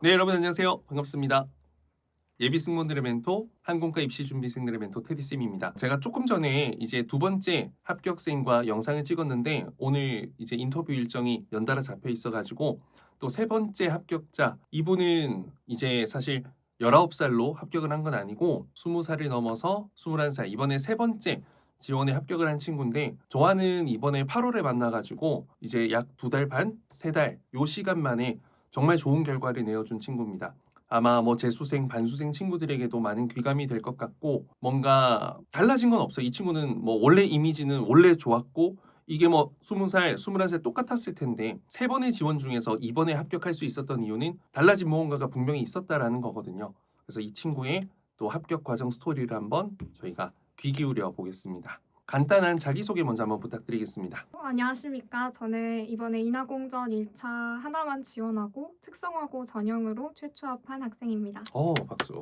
네, 여러분 안녕하세요. 반갑습니다. 예비 승무원들의 멘토, 항공과 입시 준비생들의 멘토 테디 쌤입니다. 제가 조금 전에 이제 두 번째 합격생과 영상을 찍었는데 오늘 이제 인터뷰 일정이 연달아 잡혀 있어 가지고 또 세 번째 합격자 이분은 이제 사실 19살로 합격을 한 건 아니고 20살을 넘어서 21살 이번에 세 번째 지원에 합격을 한 친구인데 저와는 이번에 8월에 만나가지고 이제 약 두 달 반, 세 달 요 시간 만에 정말 좋은 결과를 내어준 친구입니다. 아마 뭐 재수생, 반수생 친구들에게도 많은 귀감이 될 것 같고 뭔가 달라진 건 없어요. 이 친구는 뭐 원래 이미지는 원래 좋았고 이게 뭐 20살, 21살 똑같았을 텐데 세 번의 지원 중에서 이번에 합격할 수 있었던 이유는 달라진 무언가가 분명히 있었다라는 거거든요. 그래서 이 친구의 또 합격 과정 스토리를 한번 저희가 귀 기울여 보겠습니다. 간단한 자기소개 먼저 한번 부탁드리겠습니다. 어, 안녕하십니까. 저는 이번에 인하공전 1차 하나만 지원하고 특성화고 전형으로 최초합한 학생입니다. 어 박수.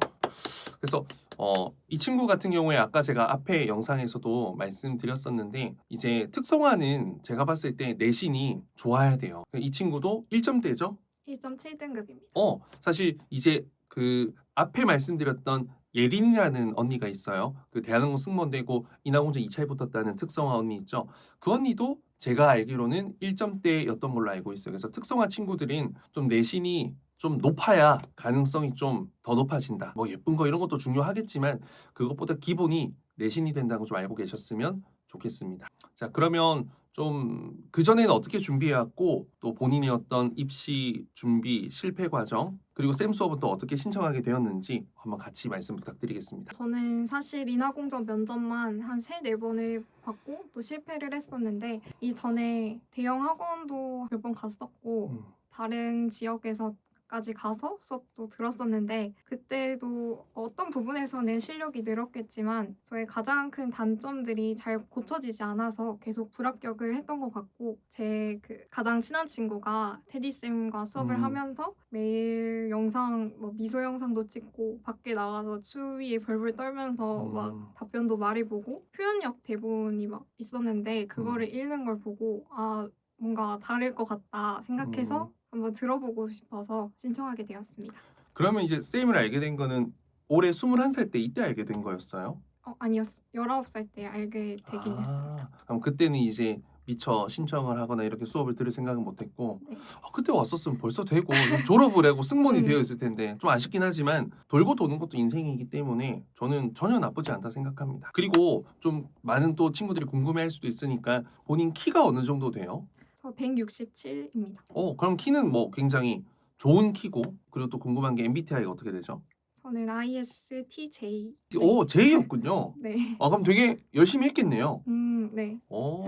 그래서 어, 이 친구 같은 경우에 아까 제가 앞에 영상에서도 말씀드렸었는데 이제 특성화는 제가 봤을 때 내신이 좋아야 돼요. 이 친구도 1점대죠. 1.7등급입니다. 어 사실 이제 그 앞에 말씀드렸던 예린이라는 언니가 있어요. 그 대한항공 승무원되고 인하공전 2차에 붙었다는 특성화 언니 있죠. 그 언니도 제가 알기로는 1점대였던 걸로 알고 있어요. 그래서 특성화 친구들은 좀 내신이 좀 높아야 가능성이 좀 더 높아진다. 뭐 예쁜 거 이런 것도 중요하겠지만 그것보다 기본이 내신이 된다고 좀 알고 계셨으면 좋겠습니다. 자 그러면 좀 그전에는 어떻게 준비해왔고 또 본인의 어떤 입시 준비 실패 과정 그리고 쌤 수업은 또 어떻게 신청하게 되었는지 한번 같이 말씀 부탁드리겠습니다. 저는 사실 인하공전 면접만 한 3, 4번을 받고 또 실패를 했었는데 이전에 대형 학원도 몇 번 갔었고 음. 다른 지역에서 까지 가서 수업도 들었었는데 그때도 어떤 부분에서는 실력이 늘었겠지만 저의 가장 큰 단점들이 잘 고쳐지지 않아서 계속 불합격을 했던 것 같고 제 그 가장 친한 친구가 테디 쌤과 수업을 음. 하면서 매일 영상 뭐 미소 영상도 찍고 밖에 나가서 추위에 벌벌 떨면서 음. 막 답변도 말해보고 표현력 대본이 막 있었는데 음. 그거를 읽는 걸 보고 아 뭔가 다를 것 같다 생각해서 음. 한번 들어보고 싶어서 신청하게 되었습니다. 그러면 이제 쌤을 알게 된 거는 올해 21살 때 이때 알게 된 거였어요? 어, 아니었 19살 때 알게 되긴 아, 했습니다. 그럼 그때는 이제 미처 신청을 하거나 이렇게 수업을 들을 생각은 못했고 네. 아, 그때 왔었으면 벌써 되고 졸업을 하고 승무원이 네. 되어 있을 텐데 좀 아쉽긴 하지만 돌고 도는 것도 인생이기 때문에 저는 전혀 나쁘지 않다 생각합니다. 그리고 좀 많은 또 친구들이 궁금해할 수도 있으니까 본인 키가 어느 정도 돼요? 저 167입니다. 어 그럼 키는 뭐 굉장히 좋은 키고 그리고 또 궁금한 게 MBTI가 어떻게 되죠? 저는 ISTJ. 오 J였군요. 네. 아 그럼 되게 열심히 했겠네요. 음, 네. 오,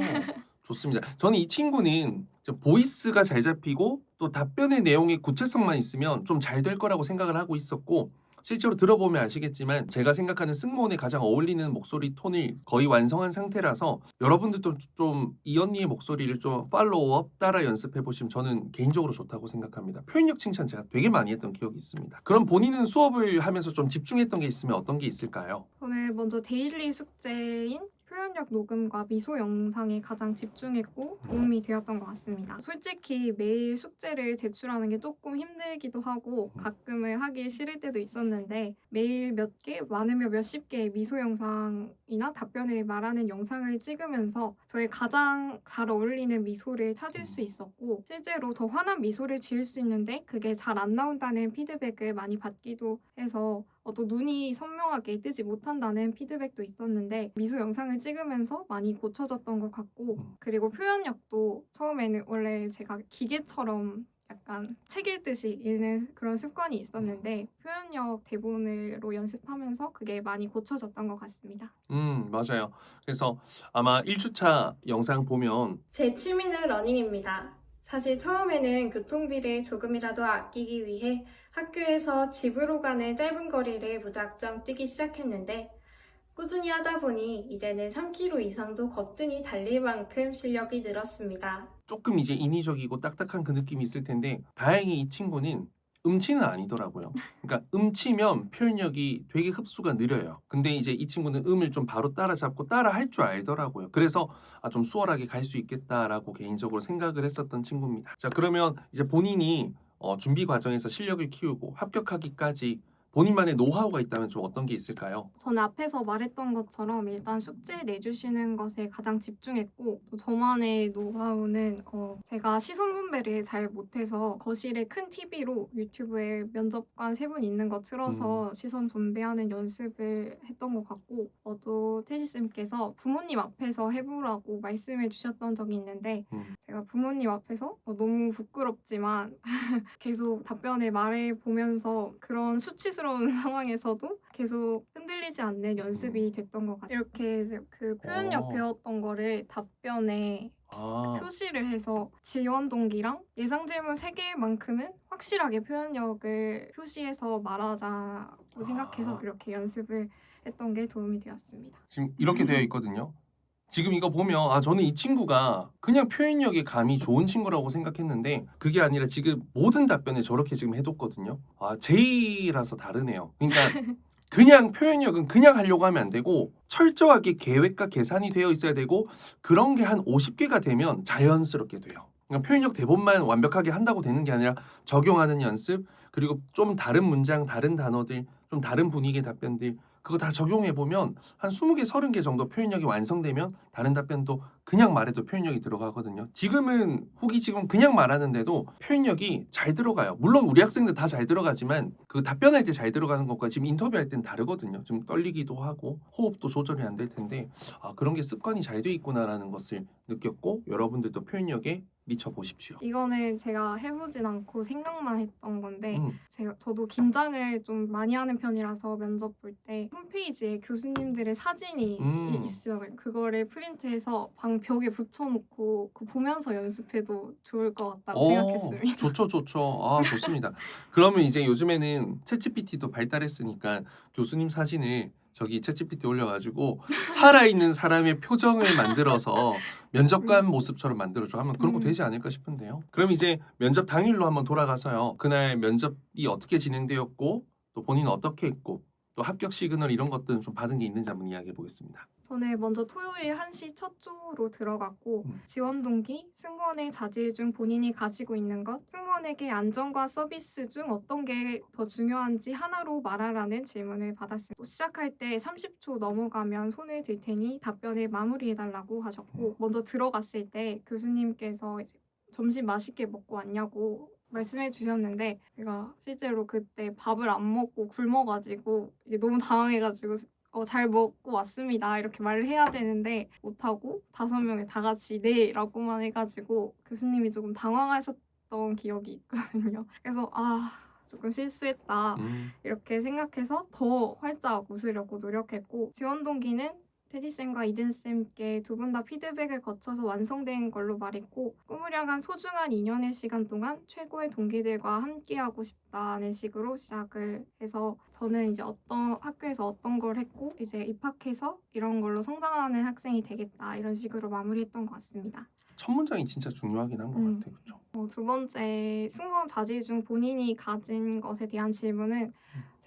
좋습니다. 저는 이 친구는 이제 보이스가 잘 잡히고 또 답변의 내용의 구체성만 있으면 좀 잘 될 거라고 생각을 하고 있었고 실제로 들어보면 아시겠지만 제가 생각하는 승무원에 가장 어울리는 목소리 톤을 거의 완성한 상태라서 여러분들도 좀 이 언니의 목소리를 좀 팔로우업 따라 연습해 보시면 저는 개인적으로 좋다고 생각합니다. 표현력 칭찬 제가 되게 많이 했던 기억이 있습니다. 그럼 본인은 수업을 하면서 좀 집중했던 게 있으면 어떤 게 있을까요? 저는 먼저 데일리 숙제인 표현력 녹음과 미소 영상에 가장 집중했고 도움이 되었던 것 같습니다. 솔직히 매일 숙제를 제출하는 게 조금 힘들기도 하고 가끔은 하기 싫을 때도 있었는데 매일 몇 개, 많으면 몇십 개의 미소 영상이나 답변을 말하는 영상을 찍으면서 저의 가장 잘 어울리는 미소를 찾을 수 있었고 실제로 더 환한 미소를 지을 수 있는데 그게 잘 안 나온다는 피드백을 많이 받기도 해서 어, 또 눈이 선명하게 뜨지 못한다는 피드백도 있었는데 미소 영상을 찍으면서 많이 고쳐졌던 것 같고 음. 그리고 표현력도 처음에는 원래 제가 기계처럼 약간 책 읽듯이 읽는 그런 습관이 있었는데 표현력 대본으로 연습하면서 그게 많이 고쳐졌던 것 같습니다. 음, 맞아요. 그래서 아마 1주차 영상 보면 제 취미는 러닝입니다. 사실 처음에는 교통비를 조금이라도 아끼기 위해 학교에서 집으로 가는 짧은 거리를 무작정 뛰기 시작했는데 꾸준히 하다 보니 이제는 3km 이상도 거뜬히 달릴 만큼 실력이 늘었습니다. 조금 이제 인위적이고 딱딱한 그 느낌이 있을 텐데 다행히 이 친구는 음치는 아니더라고요. 그러니까 음치면 표현력이 되게 흡수가 느려요. 근데 이제 이 친구는 음을 좀 바로 따라잡고 따라 할 줄 알더라고요. 그래서 아, 좀 수월하게 갈 수 있겠다라고 개인적으로 생각을 했었던 친구입니다. 자, 그러면 이제 본인이 어, 준비 과정에서 실력을 키우고 합격하기까지 본인만의 노하우가 있다면 좀 어떤 게 있을까요? 저는 앞에서 말했던 것처럼 일단 숙제 내주시는 것에 가장 집중했고 또 저만의 노하우는 어, 제가 시선 분배를 잘 못해서 거실에 큰 TV로 유튜브에 면접관 세 분 있는 거 틀어서 시선 분배하는 연습을 했던 것 같고 어, 또 태지 쌤께서 부모님 앞에서 해보라고 말씀해 주셨던 적이 있는데 음. 제가 부모님 앞에서 어, 너무 부끄럽지만 계속 답변을 말해 보면서 그런 수치 스러운 상황에서도 계속 흔들리지 않는 연습이 됐던 것 같아요. 이렇게 그 표현력 어. 배웠던 거를 답변에 아, 표시를 해서 지원 동기랑 예상 질문 3개만큼은 확실하게 표현력을 표시해서 말하자고 생각해서 아. 이렇게 연습을 했던 게 도움이 되었습니다. 지금 이렇게 되어 있거든요. 지금 이거 보면 아 저는 이 친구가 그냥 표현력이 감이 좋은 친구라고 생각했는데 그게 아니라 지금 모든 답변에 저렇게 지금 해뒀거든요. 아 제이라서 다르네요. 그러니까 그냥 표현력은 그냥 하려고 하면 안 되고 철저하게 계획과 계산이 되어 있어야 되고 그런 게 한 50개가 되면 자연스럽게 돼요. 그러니까 표현력 대본만 완벽하게 한다고 되는 게 아니라 적용하는 연습 그리고 좀 다른 문장, 다른 단어들, 좀 다른 분위기의 답변들 그거 다 적용해 보면 한 20개, 30개 정도 표현력이 완성되면 다른 답변도 그냥 말해도 표현력이 들어가거든요. 지금은 후기 지금 그냥 말하는데도 표현력이 잘 들어가요. 물론 우리 학생들 다 잘 들어가지만 그 답변할 때 잘 들어가는 것과 지금 인터뷰할 땐 다르거든요. 좀 떨리기도 하고 호흡도 조절이 안 될 텐데 아 그런 게 습관이 잘 돼 있구나라는 것을 느꼈고 여러분들도 표현력에 미쳐 보십시오. 이거는 제가 해보진 않고 생각만 했던 건데 음, 제가 저도 긴장을 좀 많이 하는 편이라서 면접 볼 때 홈페이지에 교수님들의 사진이 음. 이- 있어요. 그거를 프린트해서 방 벽에 붙여놓고 그 보면서 연습해도 좋을 것 같다고 오, 생각했습니다. 좋죠, 좋죠. 아, 좋습니다. 그러면 이제 요즘에는 챗GPT도 발달했으니까 교수님 사진을 저기 챗GPT 올려가지고 살아있는 사람의 표정을 만들어서 면접관 모습처럼 만들어줘 하면 그런 거 음. 되지 않을까 싶은데요. 그럼 이제 면접 당일로 한번 돌아가서요. 그날 면접이 어떻게 진행되었고 또 본인은 어떻게 했고 또 합격 시그널 이런 것들은 좀 받은 게 있는지 한번 이야기해 보겠습니다. 저는 먼저 토요일 1시 첫 조로 들어갔고 음. 지원 동기, 승무원의 자질 중 본인이 가지고 있는 것, 승무원에게 안전과 서비스 중 어떤 게 더 중요한지 하나로 말하라는 질문을 받았습니다. 또 시작할 때 30초 넘어가면 손을 들 테니 답변을 마무리해달라고 하셨고 먼저 들어갔을 때 교수님께서 이제 점심 맛있게 먹고 왔냐고 말씀해 주셨는데 제가 실제로 그때 밥을 안 먹고 굶어가지고 너무 당황해가지고 어, 잘 먹고 왔습니다. 이렇게 말을 해야 되는데 못하고 다섯 명이 다 같이 네 라고만 해가지고 교수님이 조금 당황하셨던 기억이 있거든요. 그래서 아 조금 실수했다 음, 이렇게 생각해서 더 활짝 웃으려고 노력했고 지원 동기는 테디 쌤과 이든 쌤께 두 분 다 피드백을 거쳐서 완성된 걸로 말했고 향한 소중한 2년의 시간 동안 최고의 동기들과 함께하고 싶다는 식으로 시작을 해서 저는 이제 어떤 학교에서 어떤 걸 했고 이제 입학해서 이런 걸로 성장하는 학생이 되겠다 이런 식으로 마무리했던 것 같습니다. 첫 문장이 진짜 중요하긴 한것 음. 같아요. 그렇죠? 어, 두 번째 승무원 자질 중 본인이 가진 것에 대한 질문은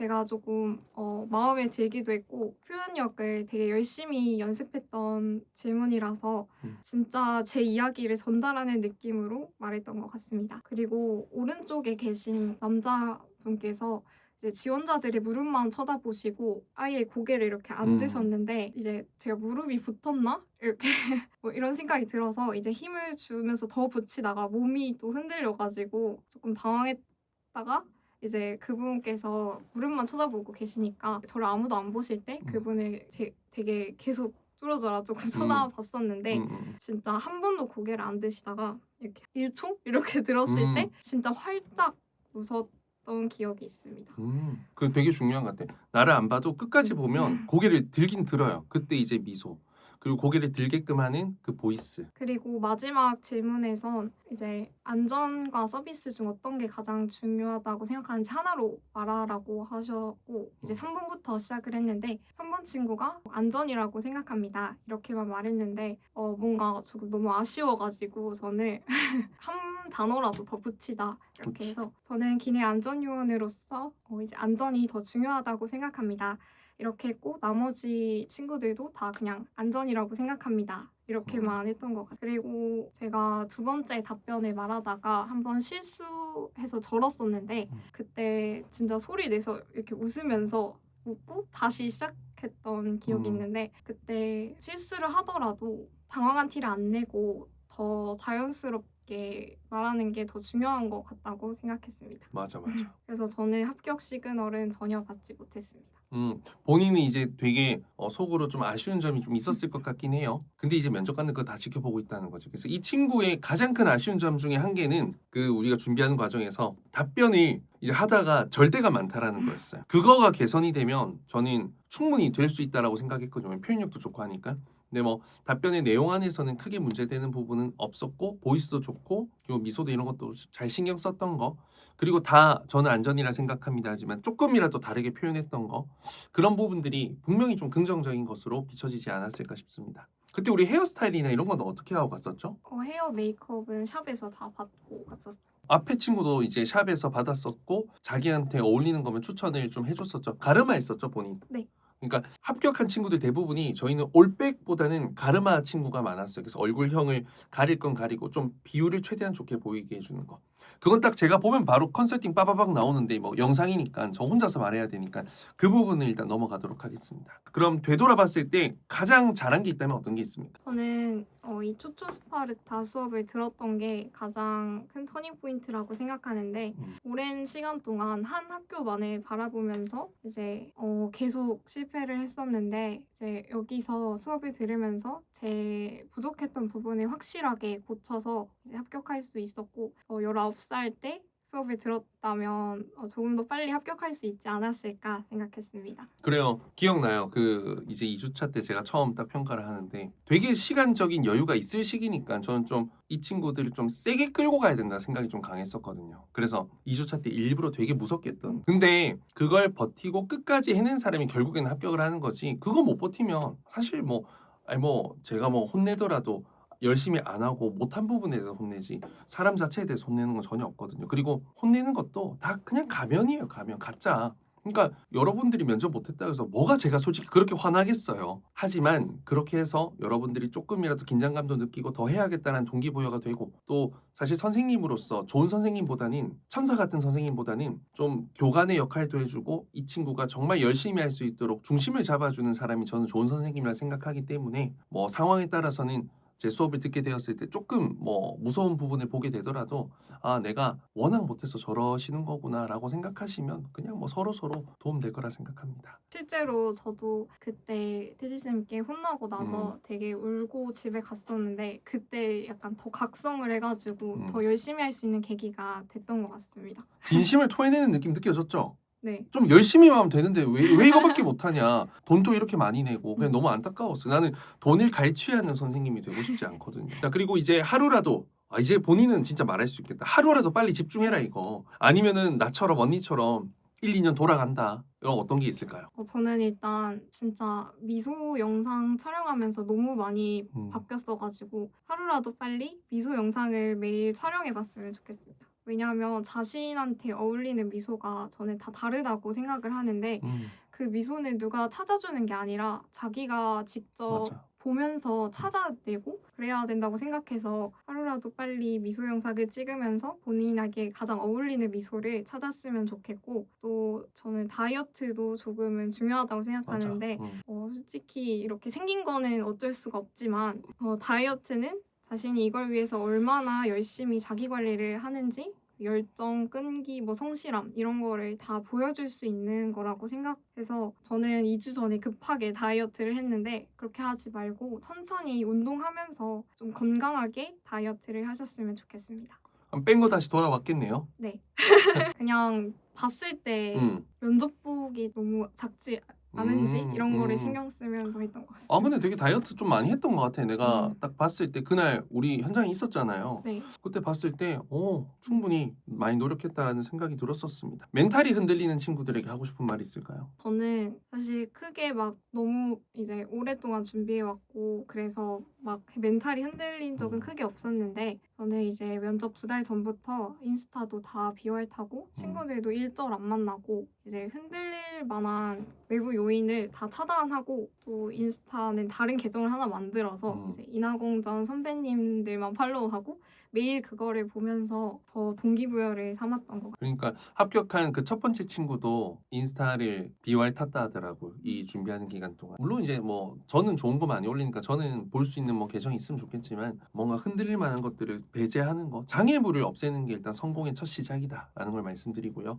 제가 조금 어, 마음에 들기도 했고 표현력을 되게 열심히 연습했던 질문이라서 음. 진짜 제 이야기를 전달하는 느낌으로 말했던 것 같습니다. 그리고 오른쪽에 계신 남자분께서 이제 지원자들의 무릎만 쳐다보시고 아예 고개를 이렇게 안 음. 드셨는데 이제 제가 무릎이 붙었나 이렇게 뭐 이런 생각이 들어서 이제 힘을 주면서 더 붙이다가 몸이 또 흔들려가지고 조금 당황했다가 이제 그분께서 무릎만 쳐다보고 계시니까 저를 아무도 안 보실 때 음. 그분을 제- 되게 계속 뚫어져라 조금 쳐다봤었는데 음, 음. 진짜 한 번도 고개를 안 드시다가 이렇게 1초 이렇게 들었을 음. 때 진짜 활짝 웃었던 기억이 있습니다. 음, 그 되게 중요한 것 같아. 나를 안 봐도 끝까지 음. 보면 고개를 들긴 들어요. 그때 이제 미소. 그리고 고개를 들게끔 하는 그 보이스. 그리고 마지막 질문에선 이제 안전과 서비스 중 어떤 게 가장 중요하다고 생각하는지 하나로 말하라고 하셨고 이제 음. 3번부터 시작을 했는데 3번 친구가 안전이라고 생각합니다. 이렇게만 말했는데 어 뭔가 조금 너무 아쉬워가지고 저는 한 단어라도 더 붙이다 이렇게. 해서 저는 기내 안전요원으로서 어 이제 안전이 더 중요하다고 생각합니다. 이렇게 했고 나머지 친구들도 다 그냥 안전이라고 생각합니다. 이렇게만 했던 것 같아요. 그리고 제가 두 번째 답변을 말하다가 한번 실수해서 절었었는데 음. 그때 진짜 소리 내서 이렇게 웃으면서 웃고 다시 시작했던 기억이 음. 있는데 그때 실수를 하더라도 당황한 티를 안 내고 더 자연스럽게 말하는 게 더 중요한 것 같다고 생각했습니다. 맞아 맞아. 그래서 저는 합격 시그널은 전혀 받지 못했습니다. 음, 본인은 이제 되게 어, 속으로 좀 아쉬운 점이 좀 있었을 것 같긴 해요. 근데 이제 면접관은 그거 다 지켜보고 있다는 거죠. 그래서 이 친구의 가장 큰 아쉬운 점 중에 한 개는 그 우리가 준비하는 과정에서 답변을 이제 하다가 절대가 많다라는 거였어요. 그거가 개선이 되면 저는 충분히 될 수 있다라고 생각했거든요. 표현력도 좋고 하니까. 근데 뭐 답변의 내용 안에서는 크게 문제되는 부분은 없었고 보이스도 좋고 그리고 미소도 이런 것도 잘 신경 썼던 거 그리고 다 저는 안전이라 생각합니다 하지만 조금이라도 다르게 표현했던 거 그런 부분들이 분명히 좀 긍정적인 것으로 비춰지지 않았을까 싶습니다. 그때 우리 헤어스타일이나 이런 건 어떻게 하고 갔었죠? 어, 헤어 메이크업은 샵에서 다 받고 갔었어요. 앞에 친구도 이제 샵에서 받았었고 자기한테 어울리는 거면 추천을 좀 해줬었죠. 가르마 했었죠 본인. 네. 그러니까 합격한 친구들 대부분이 저희는 올백보다는 가르마 친구가 많았어요. 그래서 얼굴형을 가릴 건 가리고 좀 비율을 최대한 좋게 보이게 해주는 거. 그건 딱 제가 보면 바로 컨설팅 빠바박 나오는데 뭐 영상이니까 저 혼자서 말해야 되니까 그 부분을 일단 넘어가도록 하겠습니다. 그럼 되돌아봤을 때 가장 잘한 게 있다면 어떤 게 있습니까? 저는 어, 이 초초 스파르타 수업을 들었던 게 가장 큰 터닝 포인트라고 생각하는데 음. 오랜 시간 동안 한 학교만을 바라보면서 이제 어, 계속 실패를 했었는데 이제 여기서 수업을 들으면서 제 부족했던 부분을 확실하게 고쳐서 이제 합격할 수 있었고 어, 19살 때 수업을 들었다면 어, 조금 더 빨리 합격할 수 있지 않았을까 생각했습니다. 그래요. 기억나요. 그 이제 2주차 때 제가 처음 딱 평가를 하는데 되게 시간적인 여유가 있을 시기니까 저는 좀 이 친구들을 좀 세게 끌고 가야 된다 생각이 좀 강했었거든요. 그래서 2주차 때 일부러 되게 무섭게 했던. 근데 그걸 버티고 끝까지 해낸 사람이 결국에는 합격을 하는 거지. 그거 못 버티면 사실 뭐 아니 뭐 제가 뭐 혼내더라도 열심히 안 하고 못한 부분에 대해서 혼내지 사람 자체에 대해서 혼내는 건 전혀 없거든요. 그리고 혼내는 것도 다 그냥 가면이에요. 가면 가짜. 그러니까 여러분들이 면접 못했다 해서 뭐가 제가 솔직히 그렇게 화나겠어요. 하지만 그렇게 해서 여러분들이 조금이라도 긴장감도 느끼고 더 해야겠다는 동기부여가 되고 또 사실 선생님으로서 좋은 선생님보다는 천사 같은 선생님보다는 좀 교관의 역할도 해주고 이 친구가 정말 열심히 할 수 있도록 중심을 잡아주는 사람이 저는 좋은 선생님이라 생각하기 때문에 뭐 상황에 따라서는 제 수업을 듣게 되었을 때 조금 뭐 무서운 부분을 보게 되더라도 아 내가 워낙 못해서 저러시는 거구나라고 생각하시면 그냥 뭐 서로 서로 도움 될 거라 생각합니다. 실제로 저도 그때 태지 쌤께 혼나고 나서 되게 울고 집에 갔었는데 그때 약간 더 각성을 해가지고 음. 더 열심히 할 수 있는 계기가 됐던 것 같습니다. 진심을 토해내는 느낌 느껴졌죠? 네. 좀 열심히 하면 되는데 왜, 왜 이거밖에 못하냐 돈도 이렇게 많이 내고 그냥 너무 안타까웠어 나는 돈을 갈취하는 선생님이 되고 싶지 않거든요 자 그리고 이제 하루라도 아, 이제 본인은 진짜 말할 수 있겠다 하루라도 빨리 집중해라 이거 아니면은 나처럼 언니처럼 1, 2년 돌아간다 이런 어떤 게 있을까요? 어, 저는 일단 진짜 미소 영상 촬영하면서 너무 많이 음. 바뀌었어가지고 하루라도 빨리 미소 영상을 매일 촬영해봤으면 좋겠습니다. 왜냐하면 자신한테 어울리는 미소가 저는 다 다르다고 생각을 하는데 음, 그 미소는 누가 찾아주는 게 아니라 자기가 직접 맞아. 보면서 찾아내고 그래야 된다고 생각해서 하루라도 빨리 미소 영상을 찍으면서 본인에게 가장 어울리는 미소를 찾았으면 좋겠고 또 저는 다이어트도 조금은 중요하다고 생각하는데 음. 어, 솔직히 이렇게 생긴 거는 어쩔 수가 없지만 어, 다이어트는 자신이 이걸 위해서 얼마나 열심히 자기 관리를 하는지 열정, 끈기, 뭐 성실함 이런 거를 다 보여줄 수 있는 거라고 생각해서 저는 2주 전에 급하게 다이어트를 했는데 그렇게 하지 말고 천천히 운동하면서 좀 건강하게 다이어트를 하셨으면 좋겠습니다. 뺀 거 다시 돌아왔겠네요 네. 그냥 봤을 때 음. 면접 복이 너무 작지 않은지 음, 이런 거를 음. 신경 쓰면서 했던 것 같습니다. 아 근데 되게 다이어트 좀 많이 했던 것 같아 내가 음. 딱 봤을 때 그날 우리 현장에 있었잖아요 네. 그때 봤을 때, 어, 충분히 많이 노력했다라는 생각이 들었었습니다. 멘탈이 흔들리는 친구들에게 하고 싶은 말이 있을까요? 저는 사실 크게 막 너무 이제 오랫동안 준비해 왔고 그래서 막 멘탈이 흔들린 적은 음. 크게 없었는데 저는 이제 면접 두 달 전부터 인스타도 다 비활 타고 친구들도 일절 안 만나고 이제 흔들릴 만한 외부 요인을 다 차단하고 또 인스타는 다른 계정을 하나 만들어서 음. 이제 인하공전 선배님들만 팔로우하고 매일 그거를 보면서 더 동기부여를 삼았던 것 같아요. 그러니까 합격한 그 첫 번째 친구도 인스타를 비활 탔다 하더라고 이 준비하는 기간 동안 물론 이제 뭐 저는 좋은 거 많이 올리니까 저는 볼 수 있는 뭐 계정이 있으면 좋겠지만 뭔가 흔들릴 만한 것들을 배제하는 거 장애물을 없애는 게 일단 성공의 첫 시작이다라는 걸 말씀드리고요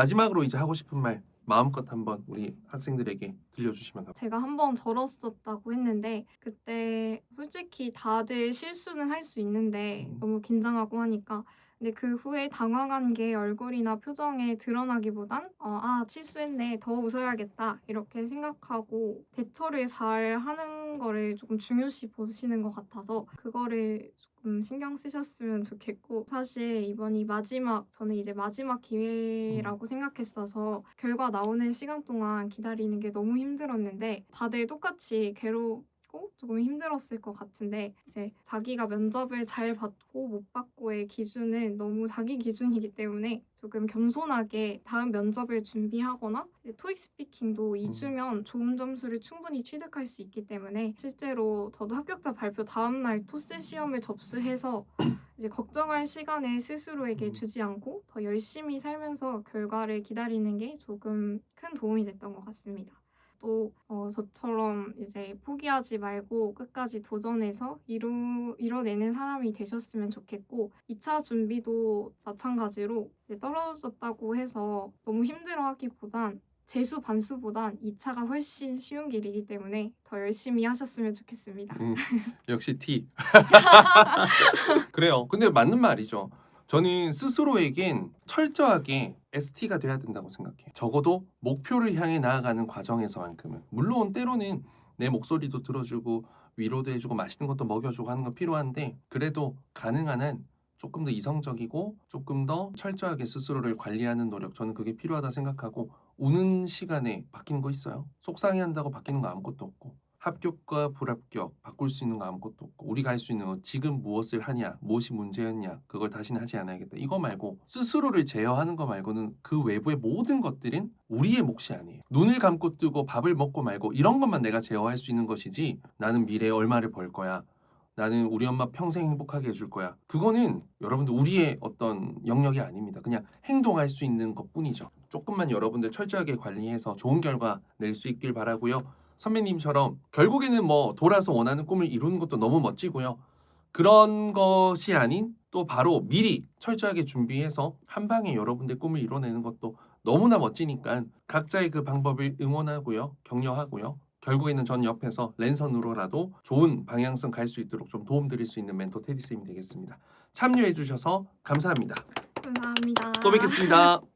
마지막으로 이제 하고 싶은 말 마음껏 한번 우리 학생들에게 들려주시면 감사합니다. 제가 한 번 절었었다고 했는데 그때 솔직히 다들 실수는 할 수 있는데 음. 너무 긴장하고 하니까 근데 그 후에 당황한 게 얼굴이나 표정에 드러나기보단 어, 아 실수했네 더 웃어야겠다 이렇게 생각하고 대처를 잘 하는 거를 조금 중요시 보시는 것 같아서 그거를 조금 신경 쓰셨으면 좋겠고 사실 이번이 마지막 저는 이제 마지막 기회라고 생각했어서 결과 나오는 시간 동안 기다리는 게 너무 힘들었는데 다들 똑같이 괴롭 고 조금 힘들었을 것 같은데 이제 자기가 면접을 잘 받고 못 받고의 기준은 너무 자기 기준이기 때문에 조금 겸손하게 다음 면접을 준비하거나 토익 스피킹도 2주면 좋은 점수를 충분히 취득할 수 있기 때문에 실제로 저도 합격자 발표 다음 날 토스 시험을 접수해서 이제 걱정할 시간을 스스로에게 음. 주지 않고 더 열심히 살면서 결과를 기다리는 게 조금 큰 도움이 됐던 것 같습니다. 또 어, 저처럼 이제 포기하지 말고 끝까지 도전해서 이루, 이뤄내는 사람이 되셨으면 좋겠고 2차 준비도 마찬가지로 이제 떨어졌다고 해서 너무 힘들어하기보단 재수 반수보단 2차가 훨씬 쉬운 길이기 때문에 더 열심히 하셨으면 좋겠습니다. 음, 역시 T. 그래요. 근데 맞는 말이죠. 저는 스스로에겐 철저하게 ST가 돼야 된다고 생각해요. 적어도 목표를 향해 나아가는 과정에서만큼은. 물론 때로는 내 목소리도 들어주고 위로도 해주고 맛있는 것도 먹여주고 하는 건 필요한데 그래도 가능한 한 조금 더 이성적이고 조금 더 철저하게 스스로를 관리하는 노력 저는 그게 필요하다 생각하고 우는 시간에 바뀌는 거 있어요? 속상해한다고 바뀌는 거 아무것도 없고 합격과 불합격 바꿀 수 있는 거 아무것도 없고 우리가 할 수 있는 건 지금 무엇을 하냐 무엇이 문제였냐 그걸 다시는 하지 않아야겠다. 이거 말고 스스로를 제어하는 거 말고는 그 외부의 모든 것들은 우리의 몫이 아니에요. 눈을 감고 뜨고 밥을 먹고 말고 이런 것만 내가 제어할 수 있는 것이지 나는 미래에 얼마를 벌 거야 나는 우리 엄마 평생 행복하게 해줄 거야. 그거는 여러분들 우리의 어떤 영역이 아닙니다. 그냥 행동할 수 있는 것 뿐이죠. 조금만 여러분들 철저하게 관리해서 좋은 결과 낼 수 있길 바라고요 선배님처럼 결국에는 뭐 돌아서 원하는 꿈을 이루는 것도 너무 멋지고요. 그런 것이 아닌 또 바로 미리 철저하게 준비해서 한 방에 여러분들 꿈을 이뤄내는 것도 너무나 멋지니까 각자의 그 방법을 응원하고요. 격려하고요. 결국에는 전 옆에서 랜선으로라도 좋은 방향성 갈 수 있도록 좀 도움 드릴 수 있는 멘토 테디쌤이 되겠습니다. 참여해 주셔서 감사합니다. 감사합니다. 또 뵙겠습니다.